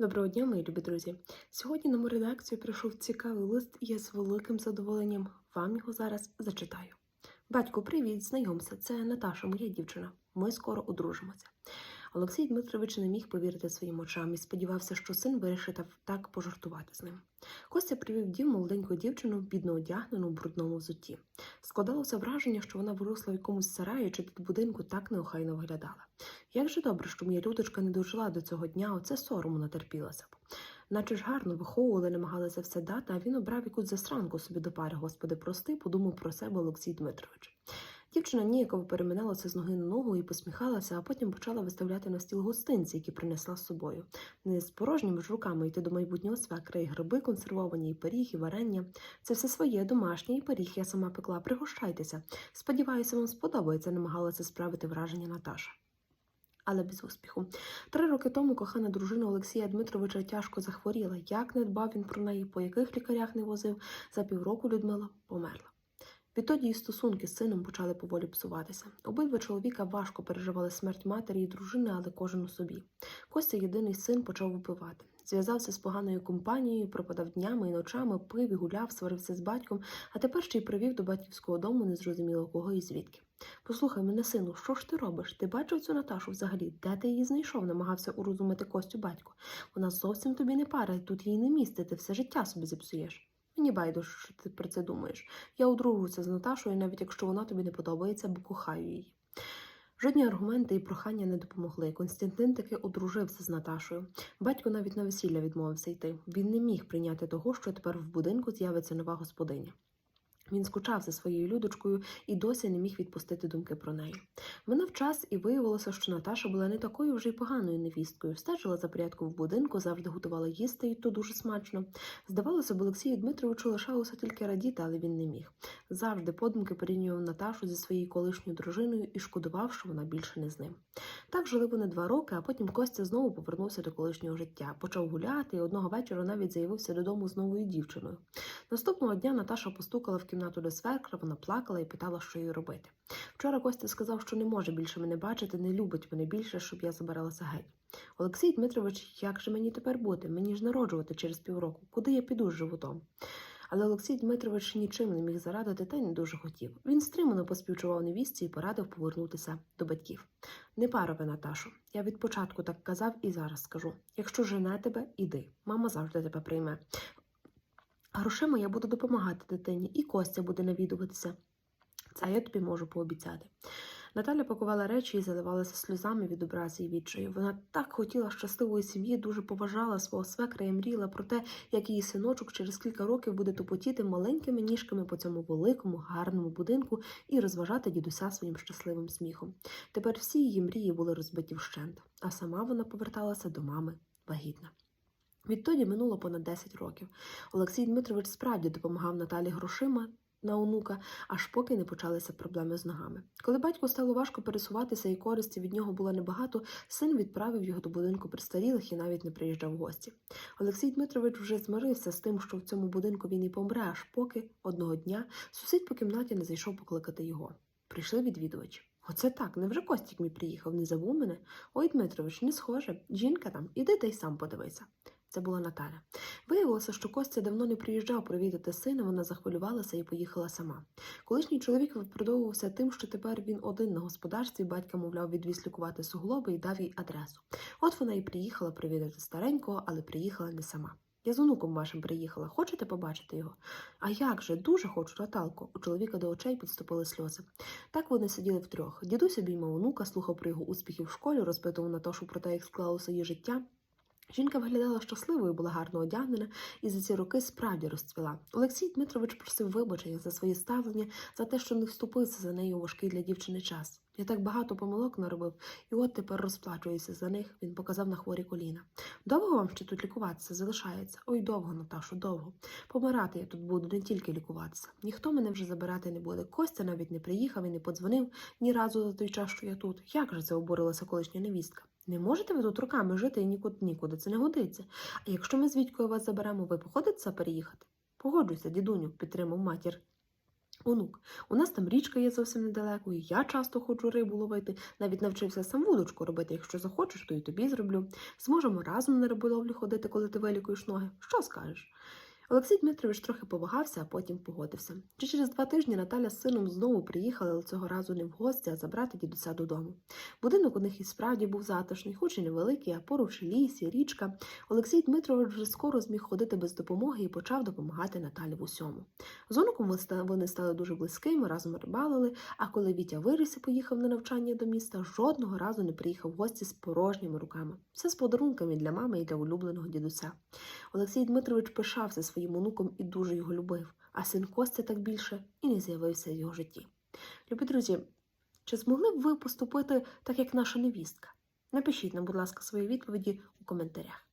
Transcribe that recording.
Доброго дня, мої любі друзі. Сьогодні на мою редакцію прийшов цікавий лист, і я з великим задоволенням вам його зараз зачитаю. Батько, привіт, знайомся. Це Наташа, моя дівчина. Ми скоро одружимося. Олексій Дмитрович не міг повірити своїм очам і сподівався, що син вирішить так пожартувати з ним. Костя привів дім молоденьку дівчину, бідно одягнену брудному взутті. Складалося враження, що вона виросла в якомусь сараї чи тут будинку так неохайно виглядала. Як же добре, що моя людочка не дожила до цього дня, оце сорому натерпілася б. Наче ж гарно виховували, намагалися все дати, а він обрав якусь засранку собі до пари. Господи, прости, подумав про себе Олексій Дмитрович. Дівчина ніяково переминалася з ноги на ногу і посміхалася, а потім почала виставляти на стіл гостинці, які принесла з собою. Не з порожніми ж руками йти до майбутнього свекра, і гриби консервовані, і пиріг, і варення. Це все своє, домашнє, і пиріг я сама пекла. Пригощайтеся. Сподіваюся, вам сподобається, намагалася справити враження Наташа. Але без успіху. Три роки тому кохана дружина Олексія Дмитровича тяжко захворіла. Як не дбав він про неї, по яких лікарях не возив, за півроку Людмила померла. Відтоді і стосунки з сином почали поволі псуватися. Обидва чоловіка важко переживали смерть матері і дружини, але кожен у собі. Костя, єдиний син, почав випивати. Зв'язався з поганою компанією, пропадав днями і ночами, пив і гуляв, сварився з батьком, а тепер ще й привів до батьківського дому незрозуміло кого і звідки. Послухай мене, сину, що ж ти робиш? Ти бачив цю Наташу взагалі? Де ти її знайшов? Намагався урозумити Костю батько. Вона зовсім тобі не пара, тут їй не місце, ти все життя собі зіпсуєш. Мені байдуже, що ти про це думаєш. Я одружуся з Наташою, навіть якщо вона тобі не подобається, бо кохаю її. Жодні аргументи і прохання не допомогли. Константин таки одружився з Наташою. Батько навіть на весілля відмовився йти. Він не міг прийняти того, що тепер в будинку з'явиться нова господиня. Він скучав за своєю людочкою і досі не міг відпустити думки про неї. Минав час, і виявилося, що Наташа була не такою вже й поганою невісткою. Стежила за порядком в будинку, завжди готувала їсти, і то дуже смачно. Здавалося б, Олексію Дмитровичу лишалося тільки радіти, але він не міг. Завжди подумки порівнював Наташу зі своєю колишньою дружиною і шкодував, що вона більше не з ним. Так жили вони два роки, а потім Костя знову повернувся до колишнього життя. Почав гуляти, і одного вечора навіть заявився додому з новою дівчиною. Наступного дня Наташа постукала в кімнату до свекра, вона плакала і питала, що їй робити. Вчора Костя сказав, що не може більше мене бачити, не любить мене більше, щоб я забиралася геть. Олексій Дмитрович, як же мені тепер бути? Мені ж народжувати через півроку. Куди я піду з животом? Але Олексій Дмитрович нічим не міг зарадити та й не дуже хотів. Він стримано поспівчував невістці і порадив повернутися до батьків. Не парове, Наташу. Я від початку так казав і зараз скажу. Якщо жене тебе, іди. Мама завжди тебе прийме. Грошима я буду допомагати дитині, і Костя буде навідуватися. Це я тобі можу пообіцяти. Наталя пакувала речі і заливалася сльозами від образи і відчаю. Вона так хотіла щасливої сім'ї, дуже поважала свого свекра і мріяла про те, як її синочок через кілька років буде тупотіти маленькими ніжками по цьому великому, гарному будинку і розважати дідуся своїм щасливим сміхом. Тепер всі її мрії були розбиті вщент, а сама вона поверталася до мами вагітна. Відтоді минуло понад 10 років. Олексій Дмитрович справді допомагав Наталі грошима на онука, аж поки не почалися проблеми з ногами. Коли батьку стало важко пересуватися і користі від нього було небагато, син відправив його до будинку пристарілих і навіть не приїжджав в гості. Олексій Дмитрович вже змирився з тим, що в цьому будинку він і помре, аж поки одного дня сусід по кімнаті не зайшов покликати його. Прийшли відвідувачі. Оце так, невже Костік мій приїхав, не забув мене? Ой, Дмитрович, не схоже. Жінка там, іди та й сам подивися. Це була Наталя. Виявилося, що Костя давно не приїжджав провідати сина, вона захвилювалася і поїхала сама. Колишній чоловік виправдовувався тим, що тепер він один на господарстві, батька, мовляв, відвіз лікувати суглоби і дав їй адресу. От вона і приїхала провідати старенького, але приїхала не сама. Я з онуком вашим приїхала. Хочете побачити його? А як же? Дуже хочу, Наталко. У чоловіка до очей підступили сльози. Так вони сиділи втрьох. Дідусь обіймав онука, слухав про його успіхи в школі, розпитував Наташу про те, як склалося її життя. Жінка виглядала щасливою, була гарно одягнена і за ці роки справді розцвіла. Олексій Дмитрович просив вибачення за своє ставлення, за те, що не вступився за нею у важкий для дівчини час. Я так багато помилок наробив, і от тепер розплачуюся за них. Він показав на хворі коліна. Довго вам ще тут лікуватися залишається? Ой, довго, Наташу, довго. Помирати я тут буду, не тільки лікуватися. Ніхто мене вже забирати не буде. Костя навіть не приїхав і не подзвонив ні разу за той час, що я тут. Як же це обурилася колишня невістка? Не можете ви тут руками жити і нікуди нікуди, це не годиться. А якщо ми з Вітькою вас заберемо, ви походите переїхати? Погоджуйся, дідуню, підтримав матір Онук, у нас там річка є зовсім недалеко, і я часто ходжу рибу ловити, навіть навчився сам вудочку робити. Якщо захочеш, то і тобі зроблю. Зможемо разом на риболовлю ходити, коли ти вилікуєш ноги. Що скажеш? Олексій Дмитрович трохи повагався, а потім погодився. Чи через два тижні Наталя з сином знову приїхали, але цього разу не в гості, а забрати дідуся додому. Будинок у них і справді був затишний, хоч і невеликий, а поруч ліс, і річка. Олексій Дмитрович вже скоро зміг ходити без допомоги і почав допомагати Наталі в усьому. З онуком вони стали дуже близькими, разом рибалили, а коли Вітя виріс і поїхав на навчання до міста, жодного разу не приїхав в гості з порожніми руками. Все з подарунками для мами і для улюбленого дідуся. Олексій Дмитрович пишався своїм онуком і дуже його любив, а син Костя так більше і не з'явився в його житті. Любі друзі, чи змогли б ви поступити так, як наша невістка? Напишіть нам, будь ласка, свої відповіді у коментарях.